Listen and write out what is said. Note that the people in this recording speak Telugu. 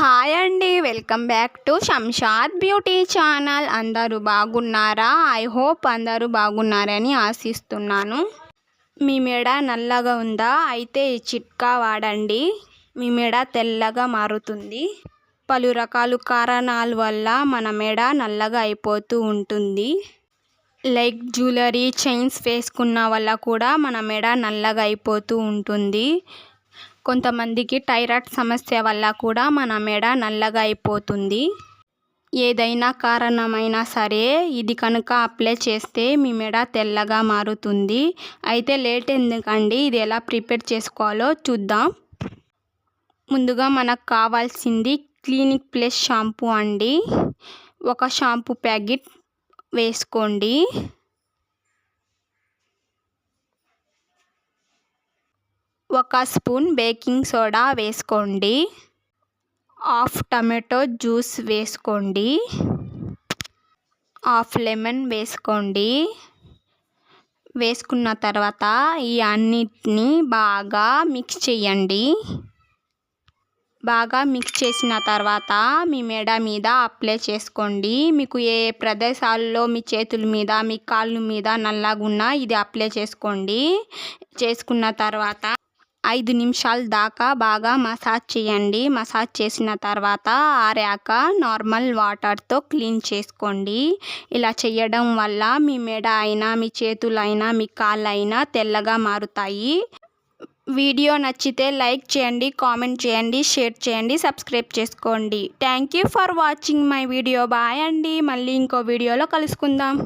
హాయ్ అండి welcome back to Shamshad beauty channel. అందరూ బాగున్నారా? ఐ హోప్ అందరూ బాగున్నారని ఆశిస్తున్నాను. మీ మెడ నల్లగా ఉందా? అయితే ఈ చిట్కా వాడండి. మీ మెడ తెల్లగా మారుతుంది. పలు రకాల కారణాల వల్ల మన మెడ నల్లగా అయిపోతూ ఉంటుంది. లైక్ జ్యువెలరీ చైన్స్ వేసుకున్న వల్ల కూడా మన మెడ నల్లగా అయిపోతూ ఉంటుంది. కొంతమందికి థైరాయిడ్ సమస్య వల్ల కూడా మన మెడ నల్లగా అయిపోతుంది. ఏదైనా కారణమైనా సరే ఇది కనుక అప్లై చేస్తే మీ మెడ తెల్లగా మారుతుంది. అయితే లేట్ ఎందుకండి? ఇది ఎలా ప్రిపేర్ చేసుకోవాలో చూద్దాం. ముందుగా మనకు కావాల్సింది క్లినిక్ ప్లస్ షాంపూ అండి. ఒక షాంపూ ప్యాకెట్ వేసుకోండి. ఒక స్పూన్ బేకింగ్ సోడా వేసుకోండి. హాఫ్ టమాటో జ్యూస్ వేసుకోండి. హాఫ్ లెమన్ వేసుకోండి. వేసుకున్న తర్వాత ఈ అన్నిటిని బాగా మిక్స్ చేయండి. బాగా మిక్స్ చేసిన తర్వాత మీ మెడ మీద అప్లై చేసుకోండి. మీకు ఏ ప్రదేశాల్లో మీ చేతుల మీద మీ కాళ్ళ మీద నల్లగా ఇది అప్లై చేసుకోండి. చేసుకున్న తర్వాత ఐదు నిమిషాల దాకా బాగా మసాజ్ చేయండి. మసాజ్ చేసిన తర్వాత ఆరాక నార్మల్ వాటర్తో క్లీన్ చేసుకోండి. ఇలా చేయడం వల్ల మీ మెడ అయినా మీ చేతులైనా మీ కాళ్ళైనా తెల్లగా మారుతాయి. వీడియో నచ్చితే లైక్ చేయండి కామెంట్ చేయండి షేర్ చేయండి సబ్స్క్రైబ్ చేసుకోండి. Thank you for watching my video. Bye అండి. మళ్ళీ ఇంకో వీడియోలో కలుసుకుందాం.